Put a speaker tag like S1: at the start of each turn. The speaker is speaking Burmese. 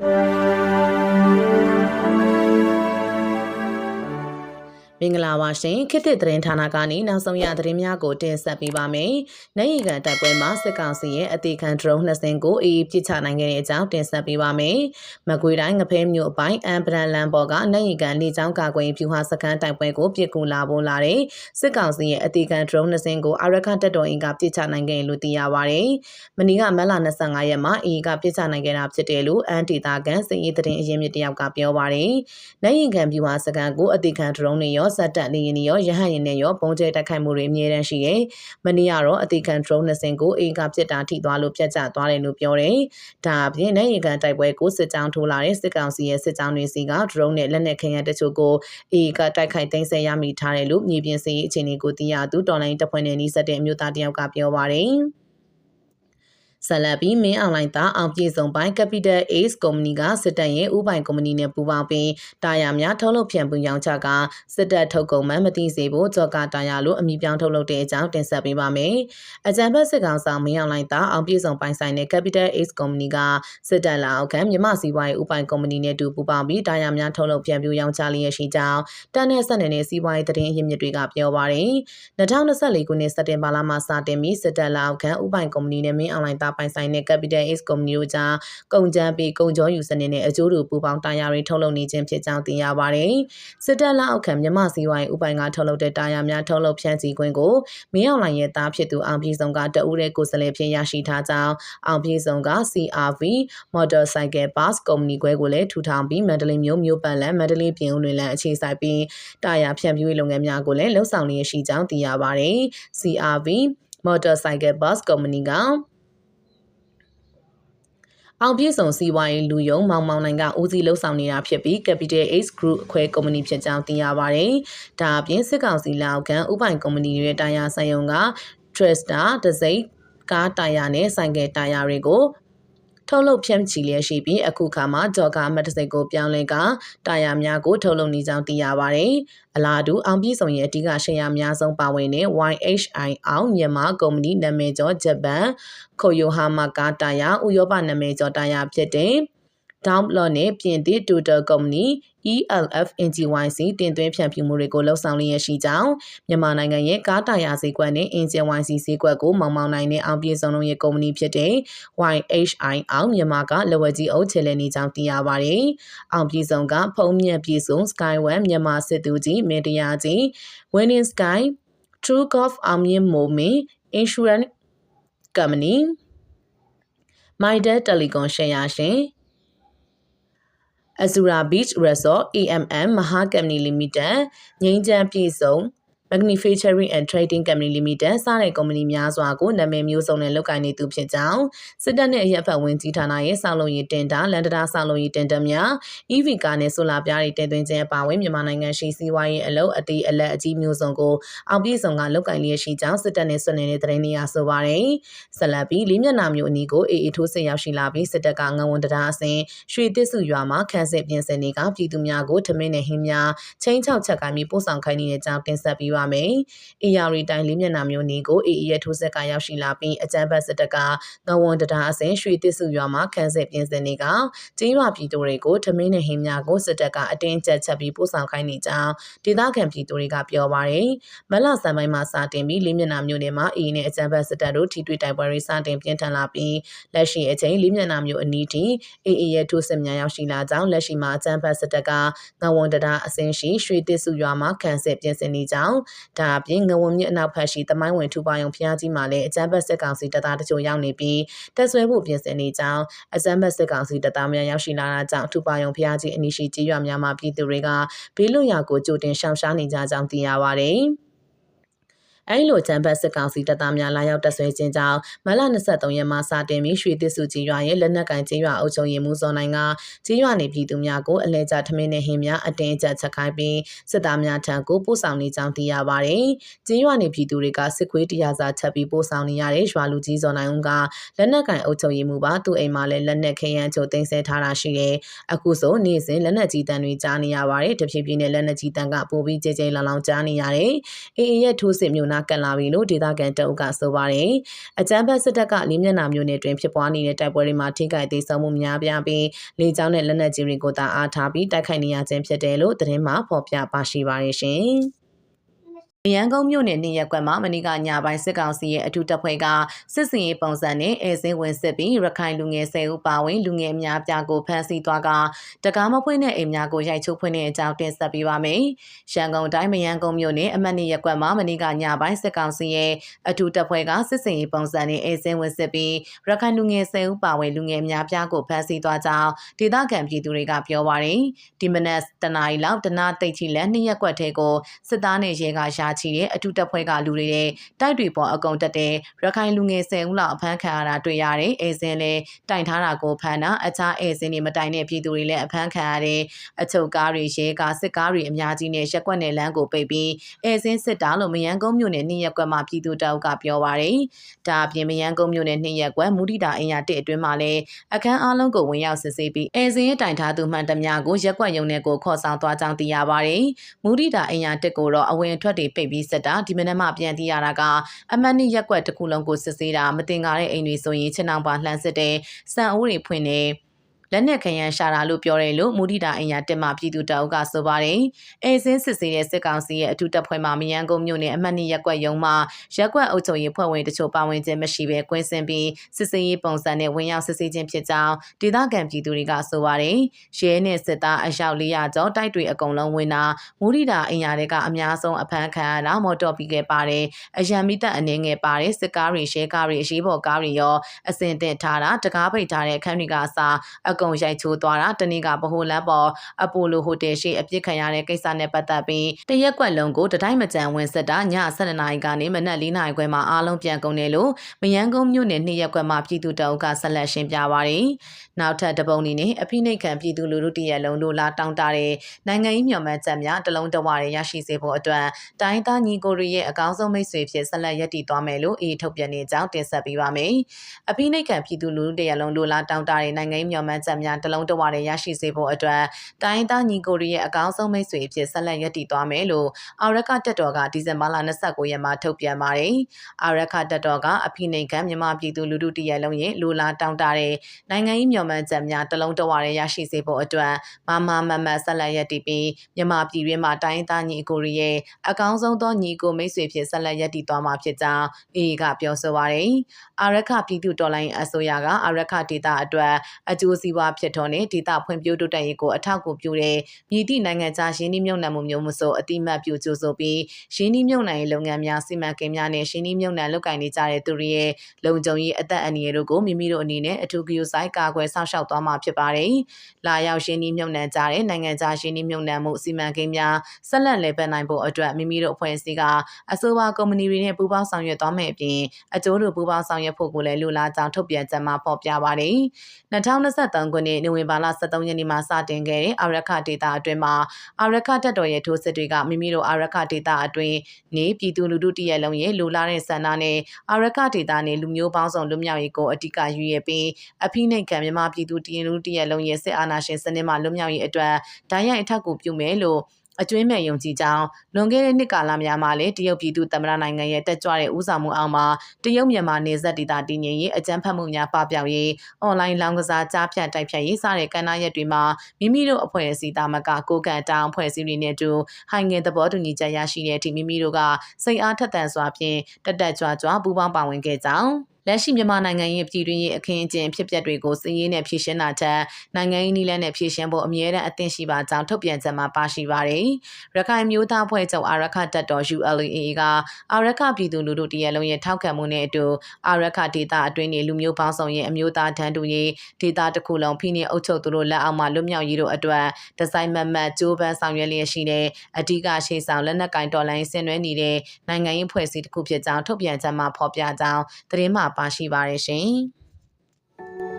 S1: you မင်္ဂလာပါရှင်ခေတ်သစ်သတင်းဌာနကနေနောက်ဆုံးရသတင်းများကိုတင်ဆက်ပေးပါမယ်။နိုင်ရီကန်တိုက်ပွဲမှာစစ်ကောင်စီရဲ့အသေးခံ drone နှစ်စင်းကိုအေးပြစ်ချနိုင်ခဲ့တဲ့အကြောင်းတင်ဆက်ပေးပါမယ်။မကွေတိုင်းငဖဲမြို့အပိုင်းအမ်ပရန်လန်ဘော်ကနိုင်ရီကန်လေကြောင်းကာကွယ်ဖြူဟာစခန်းတိုက်ပွဲကိုပြစ်ကူလာပေါ်လာတဲ့စစ်ကောင်စီရဲ့အသေးခံ drone နှစ်စင်းကိုအာရခတက်တော်အင်ကပြစ်ချနိုင်ခဲ့လို့သိရပါဗျ။မနီကမက်လာ25ရက်မှာအေးကပြစ်ချနိုင်ခဲ့တာဖြစ်တယ်လို့အန်တီတာကန်စစ်ရေးသတင်းအရင်းမြစ်တယောက်ကပြောပါတယ်။နိုင်ရီကန်ဖြူဟာစခန်းကိုအသေးခံ drone တွေရောစက်တက်လေရင်ရောရဟတ်ရင်နဲ့ရောပုံကျဲတိုက်ခိုက်မှုတွေအမြဲတမ်းရှိတယ်။မနေ့ကတော့အသေးခံ drone နှစ်စင်းကိုအေကပြစ်တာထိသွားလို့ပြတ်ကျသွားတယ်လို့ပြောတယ်။ဒါအပြင်နိုင်ရီကန်တိုက်ပွဲကိုစစ်ကြောင်းထိုးလာတဲ့စစ်ကောင်စီရဲ့စစ်ကြောင်းတွေစီက drone နဲ့လက်နက်ခဲယမ်းတချို့ကိုအေကတိုက်ခိုက်သိမ်းဆည်းရမိထားတယ်လို့မြေပြင်စစ်ရေးအခြေအနေကိုသိရသူတော်လိုင်းတပ်ဖွဲ့နဲ့နှိစက်တဲ့အမျိုးသားတယောက်ကပြောပါတယ်။ ဆက်လက်ပြီးမင်းအွန်လိုင်းသားအောင်ပြေဆုံးပိုင်း Capital Ace ကုမ္ပဏီကစစ်တပ်ရဲ့ဥပိုင်ကုမ္ပဏီနဲ့ပူးပေါင်းပြီးတာယာများထုတ်လုပ်ဖြန့်ပူရောင်းချကစစ်တပ်ထုတ်ကုန်မှမသိစေဖို့ကြော်ကတာယာလို့အမည်ပြောင်းထုတ်လုပ်တဲ့အကြောင်းတင်ဆက်ပေးပါမယ်။အကြံဖက်စစ်ကောင်ဆောင်မင်းအွန်လိုင်းသားအောင်ပြေဆုံးပိုင်းဆိုင်တဲ့ Capital Ace ကုမ္ပဏီကစစ်တပ်လာအောက်ခံမြမစီးပွားရေးဥပိုင်ကုမ္ပဏီနဲ့တူပူးပေါင်းပြီးတာယာများထုတ်လုပ်ဖြန့်ပူရောင်းချလျက်ရှိကြောင်းတန်တဲ့ဆက်နေတဲ့စီးပွားရေးသတင်းအရင်းမြစ်တွေကပြောပါရယ်။2024ခုနှစ်စက်တင်ဘာလမှာစတင်ပြီးစစ်တပ်လာအောက်ခံဥပိုင်ကုမ္ပဏီနဲ့မင်းအွန်လိုင်းသားပိုင်းဆိုင်တဲ့ Capital Capital Ace ကုမ္ပဏီတို့ကြားကုန်ကြမ်းပြီးကုန်ကြောယူစနစ်နဲ့အကျိုးတူပူးပေါင်းတာယာတွေထုတ်လုပ်နေခြင်းဖြစ်ကြောင်းသိရပါတယ်။စစ်တပ်လက်အောက်ခံမြန်မာစီဝိုင်းဥပိုင်ကထုတ်လုပ်တဲ့တာယာများထုတ်လုပ်ဖြန့်ချီခွင့်ကိုမင်းအောင်လိုင်ရဲ့သားဖြစ်သူအောင်ပြည်စုံကတအူးတဲ့ကိုယ်စားလှယ်ဖြစ်ရရှိထားကြောင်းအောင်ပြည်စုံက CRV Motorcycle Bus ကုမ္ပဏီခွဲကိုလည်းထူထောင်ပြီးမန္တလေးမြို့မြို့ပတ်လန်မန္တလေးပြည်ဦးလွင်လန်အခြေစိုက်ပြီးတာယာဖြန့်ဖြူးရေးလုပ်ငန်းများကိုလည်းလှုပ်ဆောင်လျက်ရှိကြောင်းသိရပါတယ်။ CRV Motorcycle Bus ကုမ္ပဏီက အောင်ပြည့်စုံစီးပွားရေးလူယုံမောင်မောင်နိုင်ကဦးစီးလှုပ်ဆောင်နေတာဖြစ်ပြီး Capital Ace Group အခွဲကုမ္ပဏီဖြစ်ကြောင်းသိရပါတယ်။ဒါအပြင်စစ်ကောင်စီလောက်ကန်ဥပိုင်ကုမ္ပဏီရဲ့တာယာဆိုင်ယုံက Trista တစိမ့်ကားတာယာနဲ့ဆိုင်ကယ်တာယာတွေကို ထုတ်လုပ်ဖြန့်ချီလျက်ရှိပြီးအခုခါမှာကြော်ကာမတ်တစိတ်ကိုပြောင်းလဲကတာယာများကိုထုတ်လုပ်နေကြောင်းသိရပါတယ်။အလားတူအောင်ပြည်ဆောင်ရဲ့အဓိကရှယ်ယာအများဆုံးပါဝင်တဲ့ YHI အောင်မြန်မာကုမ္ပဏီနာမည်ကျော်ဂျပန်ခိုယိုဟာမာကာတာယာဥရောပနာမည်ကျော်တာယာဖြစ်တဲ့ Download နဲ့ပြင်သစ် Total Company ELF NGYC တင်သွင်းဖြန့်ဖြူးမှုတွေကိုလှုပ်ဆောင်လျက်ရှိကြောင်းမြန်မာနိုင်ငံရဲ့ကားတာယာဈေးကွက်နဲ့ NGYC ဈေးကွက်ကိုမောင်မောင်နိုင်တဲ့အောင်ပြေဆုံးလုံးရဲ့ကုမ္ပဏီဖြစ်တဲ့ YHI အောင်မြန်မာကလဝကြီးအုပ်ချယ်လည်နေကြောင်းသိရပါတယ်။အောင်ပြေဆုံးကဖုံးမြက်ပြေဆုံး Skyway မြန်မာစစ်သူကြီးမင်းတရားကြီး Winning Sky True Golf အောင်မြင့်မိုမင် Insurance Company Mytel Telecom ရှယ်ယာရှင် Azura Beach Resort AMM မဟာကမ္ပဏီလီမိတက်ငိမ့်ချမ်းပြည်စုံ Manufacturing and Trading Company Limited စတဲ့ကုမ္ပဏီများစွာကိုနာမည်မျိုးစုံနဲ့လုပ်ကိုင်နေသူဖြစ်ကြောင်းစစ်တပ်နဲ့အရက်ဖက်ဝင်ကြီးဌာနရဲ့စောက်လုပ်ရေးတင်တာလန်ဒတာစောက်လုပ်ရေးတင်တများ EV ကားနဲ့ဆိုလာပြားတွေတင်သွင်းခြင်းအပါအဝင်မြန်မာနိုင်ငံရှိစီးပွားရေးအလုပ်အသေးအလက်အကြီးမျိုးစုံကိုအောင်ပြည့်စုံကလုပ်ကိုင်လျက်ရှိကြောင်းစစ်တပ်နဲ့ဆွေးနွေးတဲ့သတင်းတွေအဆိုပါတယ်။ဆက်လက်ပြီးလေးမျက်နှာမျိုးအနီးကိုအေအေထိုးစစ်ရောက်ရှိလာပြီးစစ်တပ်ကငဝန်တရားအစဉ်ရွှေသစ်စုရွာမှာခန်းစစ်ပြင်ဆင်နေကပြည်သူများကိုထမင်းနဲ့ဟင်းများချင်းချောက်ချက်ကိုင်းပြီးပို့ဆောင်ခိုင်းနေတဲ့ကြောင်းတင်ဆက်ပြီးပါမယ်။ AR တိုင်းလေးမျက်နှာမျိုးနီကို AA ရဲ့ထိုးဆက်ကရောက်ရှိလာပြီးအကြမ်းဖက်စစ်တပ်ကငဝန်တရားအစဉ်ရွှေသစ်စုရွာမှာခန်းစစ်ပြင်ဆင်နေကကျေးရွာပြည်သူတွေကိုထမင်းနဲ့ဟင်းများကိုစစ်တပ်ကအတင်းကျပ်ချက်ပြီးပို့ဆောင်ခိုင်းနေကြောင်းဒေသခံပြည်သူတွေကပြောပါတယ်။မလဆန်ပိုင်းမှာစတင်ပြီးလေးမျက်နှာမျိုးနယ်မှာ AA နဲ့အကြမ်းဖက်စစ်တပ်တို့ထိတွေ့တိုက်ပွဲတွေစတင်ပြင်းထန်လာပြီးလက်ရှိအချိန်လေးမျက်နှာမျိုးအနီးထိ AA ရဲ့ထိုးစစ်များရောက်ရှိလာကြောင်းလက်ရှိမှာအကြမ်းဖက်စစ်တပ်ကငဝန်တရားအစဉ်ရှိရွှေသစ်စုရွာမှာခန်းစစ်ပြင်ဆင်နေကြောင်းဒါအပြင်ငဝုံမြစ်အနောက်ဖက်ရှိတမိုင်းဝင်ထူပါယုံဖျားကြီးမှာလည်းအကြမ်းဖက်စစ်ကောင်စီတပ်သားတချို့ရောက်နေပြီးတက်ဆွဲဖို့ပြင်ဆင်နေကြောင်းအကြမ်းဖက်စစ်ကောင်စီတပ်သားများရောက်ရှိလာတာကြောင့်ထူပါယုံဖျားကြီးအနီးရှိကြေးရွာများမှာပြည်သူတွေကဘေးလွတ်ရာကိုကြိုတင်ရှောင်ရှားနေကြကြောင်းသိရပါတယ်။ အဲဒီလိုချမ်းဘတ်စစ်ကောင်စီတပ်သားများလာရောက်တပ်ဆွဲခြင်းကြောင့်မလ23ရက်မှစတင်ပြီးရွှေသစ်စုကြီးရွာရဲ့လက်နက်ကင်ကြီးရွာအုပ်ချုပ်ရေးမှူးစောနိုင်ကကြီးရွာနေပြည်သူများကိုအလဲကျထမင်းနဲ့ဟင်းများအတင်းအကျပ်ချက်ခိုင်းပြီးစစ်သားများထံကိုပို့ဆောင်နေကြောင်းသိရပါတယ်။ကြီးရွာနေပြည်သူတွေကစစ်ခွေးတရားစာချက်ပြီးပို့ဆောင်နေရတဲ့ရွာလူကြီးစောနိုင်ဦးကလက်နက်ကင်အုပ်ချုပ်ရေးမှူးပါသူ့အိမ်မှာလည်းလက်နက်ခရမ်းချိုတင်ဆက်ထားတာရှိတယ်။အခုဆိုနေ့စဉ်လက်နက်ကြီးတန်းတွေကြားနေရပါတယ်။တဖြည်းဖြည်းနဲ့လက်နက်ကြီးတန်းကပိုပြီးကြဲကြဲလောင်လောင်ကြားနေရတယ်။အေအေရဲ့ထိုးစစ်မျိုးနာကပ်လာပြီလို့ဒေသခံတအုပ်ကဆိုပါတယ်။အကြမ်းဖက်စစ်တပ်ကလေးမျက်နှာမျိုးနဲ့တွင်ဖြစ်ပွားနေတဲ့တိုက်ပွဲတွေမှာထိခိုက်သေးဆုံးမှုများပြားပြီးလေကြောင်းနဲ့လက်နက်ကြီးတွေကိုသာအားထားပြီးတိုက်ခိုက်နေရခြင်းဖြစ်တယ်လို့သတင်းမှဖော်ပြပါရှိပါတယ်ရှင်။ ရန်ကုန်မြို့နယ်နေရက်ကွက်မှာမနေ့ကညပိုင်းစစ်ကောင်စီရဲ့အထူးတပ်ဖွဲ့ကစစ်စင်ရေးပုံစံနဲ့အဲစင်းဝင်စစ်ပြီးရခိုင်လူငယ်၁၀ဦးပါဝင်လူငယ်အများပြားကိုဖမ်းဆီးသွားကတကားမဖွင့်တဲ့အိမ်များကိုရိုက်ချုပ်ဖွင့်တဲ့အကြောင်းတင်ဆက်ပေးပါမယ်။ရန်ကုန်တိုင်းမရန်ကုန်မြို့နယ်အမတ်နေရက်ကွက်မှာမနေ့ကညပိုင်းစစ်ကောင်စီရဲ့အထူးတပ်ဖွဲ့ကစစ်စင်ရေးပုံစံနဲ့အဲစင်းဝင်စစ်ပြီးရခိုင်လူငယ်၁၀ဦးပါဝင်လူငယ်အများပြားကိုဖမ်းဆီးသွားကြောင်းဒေသခံပြည်သူတွေကပြောပါရယ်ဒီမနက်တနာရီလောက်တနာတိတ်ချီလက်နှစ်ရက်ကွက်ထဲကိုစစ်သားနဲ့ရဲကရှာချီတဲ့အထူးတပ်ဖွဲ့ကလူတွေတဲ့တိုက်တွေပေါ်အကုံတက်တဲ့ရခိုင်လူငယ်10ဦးလောက်အဖမ်းခံရတာတွေ့ရတယ်။အဲစင်းလည်းတိုင်ထားတာကိုဖမ်းတာအခြားအဲစင်းတွေမတိုင်တဲ့ပြည်သူတွေလည်းအဖမ်းခံရတဲ့အချုပ်ကားတွေရဲကားစစ်ကားတွေအများကြီးနဲ့ရက်ကွက်နယ်လမ်းကိုပိတ်ပြီးအဲစင်းစစ်တာလို့မယန်းကုန်းမြို့နယ်နှစ်ရက်ကွက်မှာပြည်သူတအုပ်ကပြောပါရယ်။ဒါအပြင်မယန်းကုန်းမြို့နယ်နှစ်ရက်ကွက်မူရိတာအင်ယာတစ်အတွင်းမှာလည်းအခန်းအားလုံးကိုဝင်ရောက်စစ်ဆေးပြီးအဲစင်းရဲ့တိုင်ထားသူမှန်တများကိုရက်ကွက်ရုံနဲ့ကိုခေါ်ဆောင်သွားကြောင်းသိရပါရယ်။မူရိတာအင်ယာတစ်ကိုတော့အဝင်အထွက်တွေပိတ်ပြီးစစ်တာဒီမနက်မှပြန်သိရတာကအမတ်နိရက်ကွက်တစ်ခုလုံးကိုစစ်ဆေးတာမတင်ကားတဲ့အိမ်တွေဆိုရင်ချင်းအောင်ပါလှမ်းစစ်တဲ့စံအိုးတွေဖွင့်နေ လက်နက်ခရမ်းရှာတာလို့ပြောတယ်လို့မူဒီတာအင်ယာတက်မှပြည်သူတအုပ်ကဆိုပါတယ်။အဲစင်းစစ်ဆေးတဲ့စစ်ကောင်စီရဲ့အထူးတပ်ဖွဲ့မှမယန်းကုန်းမြို့နယ်အမှတ်နှစ်ရက်ကွက်ရုံးမှရက်ကွက်အုပ်ချုပ်ရေးဖွဲ့ဝင်တချို့ပါဝင်ခြင်းမရှိဘဲကွင်းစင်ပြီးစစ်ဆေးရေးပုံစံနဲ့ဝင်ရောက်စစ်ဆေးခြင်းဖြစ်ကြောင်းဒေသခံပြည်သူတွေကဆိုပါတယ်။ရဲနဲ့စစ်သားအယောက်400ကျော်တိုက်တွေအကုန်လုံးဝင်တာမူဒီတာအင်ယာတွေကအများဆုံးအဖမ်းခံရတာမော်တော်ပြီးခဲ့ပါတယ်။အရန်မီတက်အနေငယ်ပါတယ်စစ်ကားတွေရဲကားတွေအရေးပေါ်ကားတွေရောအစင်တင်ထားတာတကားပိတ်ထားတဲ့အခန်းတွေကအစားအကုံရိုက်ချိုးသွားတာတနေ့ကဗဟိုလမ်းပေါ်အပိုလိုဟိုတယ်ရှိအပြစ်ခံရတဲ့ကိစ္စနဲ့ပတ်သက်ပြီးတရက်ကွက်လုံးကိုတတိုင်းမကြံဝင်စစ်တာည7:00နာရီကနေမနက်4:00နာရီခွဲမှာအားလုံးပြန်ကုန်တယ်လို့မယန်းကုန်းမြို့နယ်နှစ်ရက်ကွက်မှာပြည်သူတအုပ်ကဆက်လက်ရှင်းပြပါရယ်နောက်ထပ်တပုံအနေနဲ့အဖိနှိတ်ခံပြည်သူလူထုတရက်လုံးတို့လာတောင်းတတဲ့နိုင်ငံရေးမျှော်မှန်းချက်များတလုံးတဝရရရှိစေဖို့အတွက်တိုင်းသားညီကိုတွေရဲ့အကောင်းဆုံးမိတ်ဆွေဖြစ်ဆက်လက်ရည်တည်သွားမယ်လို့အေးထုတ်ပြန်နေကြောင်းတင်ဆက်ပေးပါမယ်အဖိနှိတ်ခံပြည်သူလူထုတရက်လုံးတို့လာတောင်းတတဲ့နိုင်ငံရေးမျှော်မှန်းချက်များတလုံးတဝရရရှိစေဖို့အတွက်တိုင်းသားညီကိုတွေရဲ့အကောင်းဆုံးမိတ်ဆွေဖြစ်ဆက်လက်ရည်တည်သွားမယ်လို့အာရကတက်တော်ကဒီဇင်ဘာလ29ရက်မှာထုတ်ပြန်ပါတယ်အာရကတက်တော်ကအဖိနှိတ်ခံမြန်မာပြည်သူလူထုတရက်လုံးရဲ့လူလာတောင်းတတဲ့နိုင်ငံရေးမျှော်မှန်းချက်များတလုံးတဝရရရှိစေဖို့အတွက်မမမမဆက်လက်ရည်တည်ပြီးမြန်မာပြည်တွင်းမှာတိုင်းသားညီကိုတွေရဲ့အကောင်းဆုံးသောညီကိုမိတ်ဆွေဖြစ်ဆက်လက်ရည်တည်သွားမှာဖြစ်ကြောင်းအေကပြောဆိုပါတယ်အာရခပြည်သူတော်လိုင်းအစိုးရကအာရခဒေတာအတွက်အကျိုးစီးပွားဖြစ်ထွန်းတဲ့ဒေတာဖွံ့ဖြိုးတိုးတက်ရေးကိုအထောက်အကူပြုတဲ့မြည်သည့်နိုင်ငံခြားရင်းနှီးမြှုပ်နှံမှုမျိုးမဆိုအတိမတ်ပြုကြိုးဆိုပြီးရင်းနှီးမြှုပ်နှံရေးလုပ်ငန်းများစီမံကိန်းများနဲ့ရင်းနှီးမြှုပ်နှံလုပ်ကိုင်နေကြတဲ့သူတွေရဲ့လုံခြုံရေးအသက်အန္တရာယ်တို့ကိုမိမိတို့အနေနဲ့အထူးဂရုစိုက်ကာကွယ်စောင့်ရှောက်သွားမှာဖြစ်ပါတယ်။လာရောက်ရင်းနှီးမြှုပ်နှံကြတဲ့နိုင်ငံခြားရင်းနှီးမြှုပ်နှံမှုစီမံကိန်းများဆက်လက်လည်ပတ်နိုင်ဖို့အတွက်မိမိတို့အဖွဲ့အစည်းကအဆိုပါကုမ္ပဏီတွေနဲ့ပူးပေါင်းဆောင်ရွက်သွားမယ့်အပြင်အကျိုးတို့ပူးပေါင်းဆောင်ရွက်ဖို့ကိုလည်းလူလာကြောင်းထုတ်ပြန်ချက်မှာဖော်ပြပါတယ်။2023ခုနှစ်နိုဝင်ဘာလ23ရက်နေ့မှာစတင်ခဲ့တဲ့အာရခဒေတာအတွင်းမှာအာရခတပ်တော်ရဲ့ထိုးစစ်တွေကမိမိတို့အာရခဒေတာအတွင်းနေပြည်သူလူထုတရက်လုံးရဲ့လူလာတဲ့ဆန္ဒနဲ့အာရခဒေတာနဲ့လူမျိုးပေါင်းစုံလူမျိုးရေးကိုအဓိကယူရပြီးအဖိနှိတ်ခံမြန်မာပြည်သူတရင်လူတရက်လုံးရဲ့စစ်အာဏာရှင်စနစ်မှလွတ်မြောက်ရေးအတွက်ဓာတ်ရိုက်အထောက်အကူပြုမယ်လို့ အကျွင်းမဲ့ယုံကြည်ကြောင်းလွန်ခဲ့တဲ့နှစ်ကာလများမှာလည်းတရုတ်ပြည်သူသမ္မတနိုင်ငံရဲ့တက်ကြွတဲ့ဦးဆောင်မှုအောက်မှာတရုတ်မြန်မာနေဆက်ဒေသတည်ငြိမ်ရေးအကြမ်းဖက်မှုများပပျောက်ရေးအွန်လိုင်းလောင်းကစားကြားဖြတ်တိုက်ဖြတ်ရေးစတဲ့ကဏ္ဍရက်တွေမှာမိမိတို့အဖွဲ့အစည်းသားမကကိုကန်တောင်အဖွဲ့အစည်းတွေနဲ့တူဟိုင်ငယ်သဘောတူညီချက်ရရှိတဲ့အထိမိမိတို့ကစိတ်အားထက်သန်စွာဖြင့်တက်တက်ကြွကြွပူးပေါင်းပါဝင်ခဲ့ကြောင်း လက်ရှိမြန်မာနိုင်ငံရဲ့ပြည်တွင်းရေးအခင်းအကျင်းဖြစ်ပျက်တွေကိုစည်ရင်းနဲ့ဖြည့်ရှင်းတာထက်နိုင်ငံရေးနည်းလမ်းနဲ့ဖြည့်ရှင်းဖို့အမြဲတမ်းအသင့်ရှိပါကြောင်းထုတ်ပြန်ချက်မှာပါရှိပါတယ်။ရခိုင်မျိုးသားဖွဲ့ချုပ်အာရခတပ်တော် ULA ကအာရခပြည်သူလူထုတရက်လုံးရဲ့ထောက်ခံမှုနဲ့အတူအာရခဒေတာအတွင်းနေလူမျိုးပေါင်းစုံရဲ့အမျိုးသားတန်းတူရေးဒေတာတစ်ခုလုံးဖိနှိပ်အုပ်ချုပ်သူတို့လက်အောက်မှာလွတ်မြောက်ရေးတို့အတွက်ဒီဇိုင်းမမတ်ကြိုးပမ်းဆောင်ရွက်လျက်ရှိတဲ့အဓိကရှေ့ဆောင်လက်နက်ကင်တော်လိုင်းဆင်နွှဲနေတဲ့နိုင်ငံရေးဖွဲ့စည်းတစ်ခုဖြစ်ကြောင်းထုတ်ပြန်ချက်မှာဖော်ပြကြောင်းသတင်းမှာပါရှိပါတယ်ရှင်။